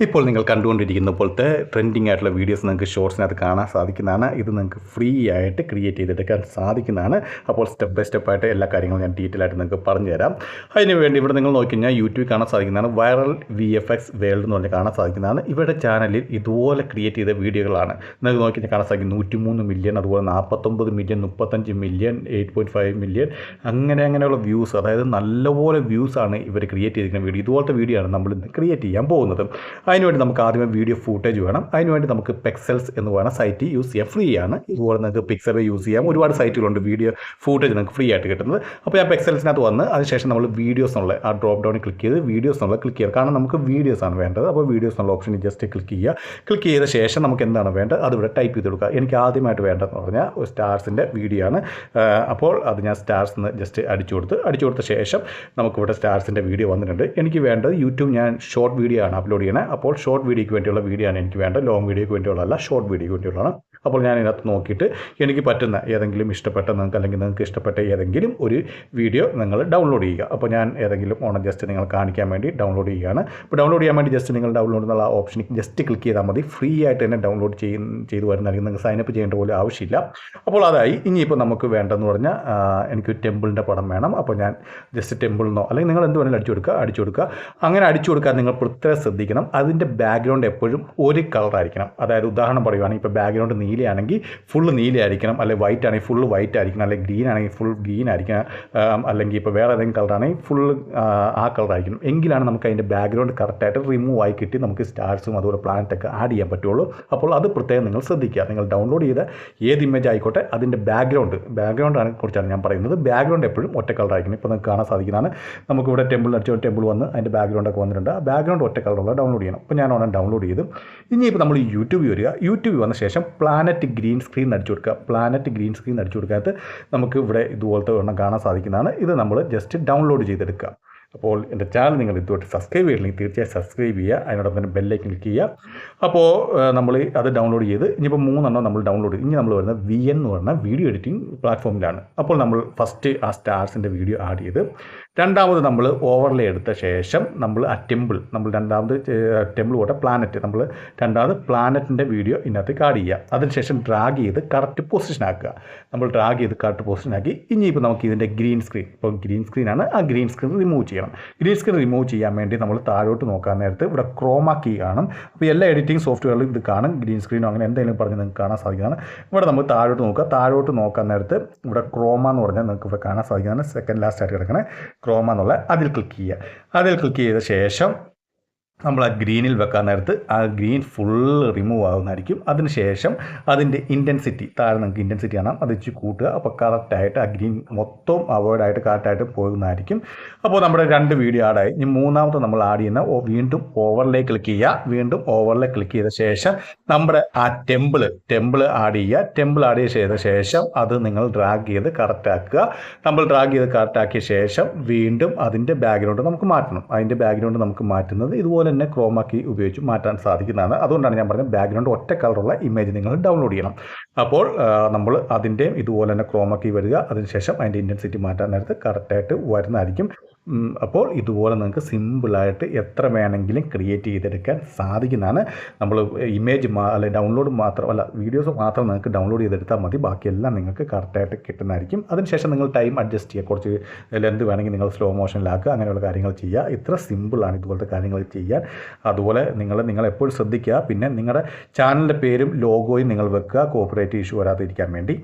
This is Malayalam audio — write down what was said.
ഇപ്പോൾ നിങ്ങൾ കണ്ടുകൊണ്ടിരിക്കുന്ന പോലത്തെ ട്രെൻഡിങ് ആയിട്ടുള്ള വീഡിയോസ് നിങ്ങൾക്ക് ഷോർട്സിനകത്ത് കാണാൻ സാധിക്കുന്നതാണ്. ഇത് നിങ്ങൾക്ക് ഫ്രീ ആയിട്ട് ക്രിയേറ്റ് ചെയ്തെടുക്കാൻ സാധിക്കുന്നതാണ്. അപ്പോൾ സ്റ്റെപ്പ് ബൈ സ്റ്റെപ്പ് ആയിട്ട് എല്ലാ കാര്യങ്ങളും ഞാൻ ഡീറ്റെയിൽ ആയിട്ട് നിങ്ങൾക്ക് പറഞ്ഞു തരാം വേണ്ടി ഇവിടെ നിങ്ങൾ നോക്കിക്കഴിഞ്ഞാൽ യൂട്യൂബിൽ കാണാൻ സാധിക്കുന്നതാണ്. Viral V F X world എന്ന് പറഞ്ഞ് കാണാൻ സാധിക്കുന്നതാണ്. ഇവരുടെ ചാനലിൽ ഇതുപോലെ ക്രിയേറ്റ് ചെയ്ത വീഡിയോകളാണ് നിങ്ങൾക്ക് നോക്കിക്കഴിഞ്ഞാൽ കാണാൻ സാധിക്കും. നൂറ്റിമൂന്ന് മില്യൺ അതുപോലെ നാൽപ്പത്തൊമ്പത് മില്യൺ മുപ്പത്തഞ്ച് million eight point five million അങ്ങനെ അങ്ങനെയുള്ള വ്യൂസ് അതായത് നല്ലപോലെ വ്യൂസ് ആണ് ഇവർ ക്രിയേറ്റ് ചെയ്തിരിക്കുന്ന വീഡിയോ ഇതുപോലത്തെ വീഡിയോ ആണ് നമ്മൾ ഇന്ന് ക്രിയേറ്റ് ചെയ്യാൻ പോകുന്നത്. അതിനുവേണ്ടി നമുക്ക് ആദ്യമേ വീഡിയോ ഫൂട്ടേജ് വേണം. അതിനുവേണ്ടി നമുക്ക് പെക്സൽസ് എന്ന് പറയുന്ന സൈറ്റ് യൂസ് ചെയ്യാം ഫ്രീ ആണ്. ഇതുപോലെ നിങ്ങൾക്ക് പിക്സൽ യൂസ് ചെയ്യാം. ഒരുപാട് സൈറ്റുകളുണ്ട് വീഡിയോ ഫൂട്ടേജ് നിങ്ങൾക്ക് ഫ്രീ ആയിട്ട് കിട്ടുന്നത്. അപ്പോൾ ഞാൻ പെക്സൽസിനകത്ത് വന്ന് അതിനുശേഷം നമ്മൾ വീഡിയോസ് എന്നുള്ള ആ ഡ്രോപ്പ് ഡൗണിൽ ക്ലിക്ക് ചെയ്ത് വീഡിയോസ് എന്നുള്ള ക്ലിക്ക് ചെയ്യുക കാരണം നമുക്ക് വീഡിയോസ് ആണ് വേണ്ടത്. അപ്പോൾ വീഡിയോസ് എന്നുള്ള ഓപ്ഷൻ ജസ്റ്റ് ക്ലിക്ക് ചെയ്യുക. ക്ലിക്ക് ചെയ്ത ശേഷം നമുക്ക് എന്താണ് വേണ്ടത്? അത് ഇവിടെ ടൈപ്പ് ചെയ്ത് കൊടുക്കുക. എനിക്ക് ആദ്യമായിട്ട് വേണ്ടതെന്ന് പറഞ്ഞാൽ സ്റ്റാർസിന്റെ വീഡിയോ ആണ്. അപ്പോൾ അത് ഞാൻ സ്റ്റാർസ് എന്ന് ജസ്റ്റ് അടിച്ചു കൊടുത്ത് അടിച്ചു കൊടുത്ത ശേഷം നമുക്കിവിടെ സ്റ്റാർസിന്റെ വീഡിയോ വന്നിട്ടുണ്ട്. എനിക്ക് വേണ്ടത് യൂട്യൂബ് ഞാൻ ഷോർട്ട് വീഡിയോ ആണ് അപ്ലോഡ് ചെയ്യണത് അപ്പോൾ ഷോർട്ട് വീഡിയോയ്ക്ക് വേണ്ടിയുള്ള വീഡിയോ ആണ് എനിക്ക് വേണ്ടത്. ലോങ് വീഡിയോയ്ക്ക് വേണ്ടിയുള്ളതല്ല ഷോർട്ട് വീഡിയോയ്ക്ക് വേണ്ടിയുള്ളതാണ്. അപ്പോൾ ഞാൻ ഇതിനകത്ത് നോക്കിയിട്ട് എനിക്ക് പറ്റുന്ന ഏതെങ്കിലും ഇഷ്ടപ്പെട്ട നിങ്ങൾക്ക് അല്ലെങ്കിൽ നിങ്ങൾക്ക് ഇഷ്ടപ്പെട്ട ഏതെങ്കിലും ഒരു വീഡിയോ നിങ്ങൾ ഡൗൺലോഡ് ചെയ്യുക. അപ്പോൾ ഞാൻ ഏതെങ്കിലും ഓണം ജസ്റ്റ് നിങ്ങൾ കാണിക്കാൻ വേണ്ടി ഡൗൺലോഡ് ചെയ്യുകയാണ്. അപ്പോൾ ഡൗൺലോഡ് ചെയ്യാൻ വേണ്ടി ജസ്റ്റ് നിങ്ങൾ ഡൗൺലോഡ് എന്നുള്ള ഓപ്ഷനിൽ ജസ്റ്റ് ക്ലിക്ക് ചെയ്താൽ മതി. ഫ്രീ ആയിട്ട് തന്നെ ഡൗൺലോഡ് ചെയ്യും വരുന്ന വരുന്നതായിരിക്കും നിങ്ങൾക്ക് സൈനപ്പ് ചെയ്യേണ്ട പോലും ആവശ്യമില്ല. അപ്പോൾ അതായി. ഇനിയിപ്പോൾ നമുക്ക് വേണ്ടതെന്ന് പറഞ്ഞാൽ എനിക്ക് ടെമ്പിളിന്റെ പടം വേണം. അപ്പോൾ ഞാൻ ജസ്റ്റ് ടെമ്പിളിനോ അല്ലെങ്കിൽ നിങ്ങൾ എന്ത് വേണമെങ്കിലും അടിച്ചു കൊടുക്കുക അടിച്ചു കൊടുക്കുക അങ്ങനെ അടിച്ചു കൊടുക്കാൻ നിങ്ങൾ പ്രത്യേകം ശ്രദ്ധിക്കണം. അതിന്റെ ബാക്ക്ഗ്രൗണ്ട് എപ്പോഴും ഒരു കളറായിരിക്കണം അതായത് ഉദാഹരണം പറയുവാണെങ്കിൽ ഇപ്പോൾ ബാക്ക്ഗ്രൗണ്ട് നീലയാണെങ്കിൽ ഫുള്ള് നീലയായിരിക്കണം. അല്ലെങ്കിൽ വൈറ്റ് ആണെങ്കിൽ ഫുള്ള് വൈറ്റ് ആയിരിക്കണം. അല്ലെങ്കിൽ ഗ്രീൻ ആണെങ്കിൽ ഫുൾ ഗ്രീൻ ആയിരിക്കണം. അല്ലെങ്കിൽ ഇപ്പോൾ വേറെ ഏതെങ്കിലും കളറാണെങ്കിൽ ഫുൾ ആ കളറായിരിക്കണം എങ്കിലാണ് നമുക്ക് അതിന്റെ ബാക്ക്ഗ്രൗണ്ട് കറക്റ്റായിട്ട് റിമൂവ് ആയി കിട്ടി നമുക്ക് സ്റ്റാർസും അതുപോലെ പ്ലാനറ്റൊക്കെ ആഡ് ചെയ്യാൻ പറ്റുള്ളൂ. അപ്പോൾ അത് പ്രത്യേകം നിങ്ങൾ ശ്രദ്ധിക്കുക. നിങ്ങൾ ഡൗൺലോഡ് ചെയ്ത ഏത് ഇമേജ് ആയിക്കോട്ടെ അതിന്റെ ബാക്ക്ഗ്രൗണ്ട് ബാക്ക്ഗ്രൗണ്ടാണ് കുറിച്ചാണ് ഞാൻ പറയുന്നത്. ബാക്ക്ഗ്രൗണ്ട് എപ്പോഴും ഒറ്റ കളറായിരിക്കണം ഇപ്പോൾ നിങ്ങൾക്ക് കാണാൻ സാധിക്കുന്നതാണ്. നമുക്കിവിടെ ടെമ്പിൾ അടിച്ച ടെമ്പിൾ വന്ന് അതിന്റെ ബാക്ക്ഗ്രൗണ്ടൊക്കെ വന്നിട്ടുണ്ട്. ആ ബാക്ക്ഗ്രൗണ്ട് ഒറ്റ കളറുള്ള ഡൗൺലോഡ് ചെയ്യണം. അപ്പോൾ ഞാൻ ഓണം ഡൗൺലോഡ് ചെയ്തു. ഇനിയിപ്പോൾ നമ്മൾ യൂട്യൂബിൽ വരിക. യൂട്യൂബിൽ വന്ന ശേഷം പ്ലാനറ്റ് ഗ്രീൻ സ്ക്രീൻ അടിച്ചു കൊടുക്കുക. പ്ലാനറ്റ് ഗ്രീൻ സ്ക്രീൻ അടിച്ചു കൊടുക്കാത്ത നമുക്ക് ഇവിടെ ഇതുപോലത്തെ ഒരെണ്ണം കാണാൻ സാധിക്കുന്നതാണ്. ഇത് നമ്മൾ ജസ്റ്റ് ഡൗൺലോഡ് ചെയ്തെടുക്കുക. അപ്പോൾ എന്റെ ചാനൽ നിങ്ങൾ ഇതുവരെ സബ്സ്ക്രൈബ് ചെയ്തില്ലെങ്കിൽ തീർച്ചയായും സബ്സ്ക്രൈബ് ചെയ്യുക. അതിനോടൊപ്പം തന്നെ ബെല്ലൈക്കൻ ക്ലിക്ക് ചെയ്യുക. അപ്പോൾ നമ്മൾ അത് ഡൗൺലോഡ് ചെയ്ത് ഇനിയിപ്പോൾ മൂന്നെണ്ണം നമ്മൾ ഡൗൺലോഡ് ഇനി നമ്മൾ വരുന്നത് വി എൻ എന്ന് പറഞ്ഞ വീഡിയോ എഡിറ്റിംഗ് പ്ലാറ്റ്ഫോമിലാണ് അപ്പോൾ നമ്മൾ ഫസ്റ്റ് ആ സ്റ്റാർസിന്റെ വീഡിയോ ആഡ് ചെയ്ത് രണ്ടാമത് നമ്മൾ ഓവർലേ എടുത്ത ശേഷം നമ്മൾ ആ ടെമ്പിൾ നമ്മൾ രണ്ടാമത് ടെമ്പിൾ പോട്ടെ പ്ലാനറ്റ് നമ്മൾ രണ്ടാമത് പ്ലാനറ്റിന്റെ വീഡിയോ ഇതിനകത്തേക്ക് ആഡ് ചെയ്യുക. അതിനുശേഷം ഡ്രാഗ് ചെയ്ത് കറക്റ്റ് പൊസിഷൻ ആക്കുക. നമ്മൾ ഡ്രാഗ് ചെയ്ത് കറക്റ്റ് പൊസിഷൻ ആക്കി ഇനിയിപ്പോൾ നമുക്ക് ഇതിന്റെ ഗ്രീൻ സ്ക്രീൻ ഇപ്പോൾ ഗ്രീൻ സ്ക്രീനാണ് ആ ഗ്രീൻ സ്ക്രീൻ റിമൂവ് ചെയ്യണം. ഗ്രീൻ സ്ക്രീൻ റിമൂവ് ചെയ്യാൻ വേണ്ടി നമ്മൾ താഴോട്ട് നോക്കാൻ നേരത്ത് ഇവിടെ ക്രോമ കീ കാണും. അപ്പോൾ എല്ലാ എഡിറ്റിംഗ് സോഫ്റ്റ്വെയറിലും ഇത് കാണും. ഗ്രീൻ സ്ക്രീനോ അങ്ങനെ എന്തെങ്കിലും പറഞ്ഞ് നിങ്ങൾക്ക് കാണാൻ സാധിക്കുന്നതാണ്. ഇവിടെ നമ്മൾ താഴോട്ട് നോക്കുക. താഴോട്ട് നോക്കാൻ നേരത്ത് ഇവിടെ ക്രോമ എന്ന് പറഞ്ഞാൽ നിങ്ങൾക്ക് ഇവിടെ കാണാൻ സാധിക്കുന്നതാണ്. സെക്കൻഡ് ലാസ്റ്റ് ആയിട്ട് കിടക്കണേ. ക്രോമ എന്നുള്ള അതിൽ ക്ലിക്ക് ചെയ്യുക. അതിൽ ക്ലിക്ക് ചെയ്ത ശേഷം നമ്മൾ ആ ഗ്രീനിൽ വെക്കാൻ നേരത്ത് ആ ഗ്രീൻ ഫുൾ റിമൂവ് ആകുന്നതായിരിക്കും അതിനുശേഷം അതിന്റെ ഇന്റൻസിറ്റി താഴെ നമുക്ക് ഇന്റൻസിറ്റി കാണാം. അത് ഇച്ചിരി കൂട്ടുക. അപ്പോൾ കറക്റ്റായിട്ട് ആ ഗ്രീൻ മൊത്തം അവോയ്ഡായിട്ട് കറക്റ്റായിട്ട് പോകുന്നതായിരിക്കും. അപ്പോൾ നമ്മുടെ രണ്ട് വീഡിയോ ആഡായി ഇനി മൂന്നാമത്തെ നമ്മൾ ആഡ് ചെയ്യുന്ന വീണ്ടും ഓവർലേ ക്ലിക്ക് ചെയ്യുക. വീണ്ടും ഓവർലേ ക്ലിക്ക് ചെയ്ത ശേഷം നമ്മുടെ ആ ടെമ്പിൾ ടെമ്പിൾ ആഡ് ചെയ്യുക. ടെമ്പിൾ ആഡ് ചെയ്ത ശേഷം അത് നിങ്ങൾ ഡ്രാഗ് ചെയ്ത് കറക്റ്റാക്കുക നമ്മൾ ഡ്രാഗ് ചെയ്ത് കറക്റ്റാക്കിയ ശേഷം വീണ്ടും അതിന്റെ ബാക്ക്ഗ്രൗണ്ട് നമുക്ക് മാറ്റണം. അതിന്റെ ബാക്ക്ഗ്രൗണ്ട് നമുക്ക് മാറ്റുന്നത് ഇതുപോലെ തന്നെ ക്രോമാക്കി ഉപയോഗിച്ച് മാറ്റാൻ സാധിക്കുന്നതാണ്. അതുകൊണ്ടാണ് ഞാൻ പറഞ്ഞത് ബാക്ക്ഗ്രൗണ്ട് ഒറ്റ കളറുള്ള ഇമേജ് നിങ്ങൾ ഡൗൺലോഡ് ചെയ്യണം. അപ്പോൾ നമ്മൾ അതിന്റെ ഇതുപോലെ തന്നെ ക്രോമാക്കി വരിക. അതിനുശേഷം അതിന്റെ ഇന്റൻസിറ്റി മാറ്റാൻ നേരത്ത് കറക്റ്റായിട്ട് വരുന്നതായിരിക്കും. അപ്പോൾ ഇതുപോലെ നിങ്ങൾക്ക് സിമ്പിളായിട്ട് എത്ര വേണമെങ്കിലും ക്രിയേറ്റ് ചെയ്തെടുക്കാൻ സാധിക്കുന്നതാണ്. നമ്മൾ ഇമേജ് അല്ലെ ഡൗൺലോഡ് മാത്രമല്ല വീഡിയോസ് മാത്രം നിങ്ങൾക്ക് ഡൗൺലോഡ് ചെയ്തെടുത്താൽ മതി. ബാക്കിയെല്ലാം നിങ്ങൾക്ക് കറക്റ്റായിട്ട് കിട്ടുന്നതായിരിക്കും. അതിനുശേഷം നിങ്ങൾ ടൈം അഡ്ജസ്റ്റ് ചെയ്യുക. കുറച്ച് ലെന്ത് വേണമെങ്കിൽ നിങ്ങൾ സ്ലോ മോഷനിലാക്കുക അങ്ങനെയുള്ള കാര്യങ്ങൾ ചെയ്യുക. ഇത്ര സിമ്പിളാണ് ഇതുപോലത്തെ കാര്യങ്ങൾ ചെയ്യാൻ. അതുപോലെ നിങ്ങൾ നിങ്ങൾ എപ്പോഴും ശ്രദ്ധിക്കുക. പിന്നെ നിങ്ങളുടെ ചാനലിന്റെ പേരും ലോഗോയും നിങ്ങൾ വെക്കുക. കോപ്പറേറ്റ് ഇഷ്യൂ വരാതിരിക്കാൻ വേണ്ടി.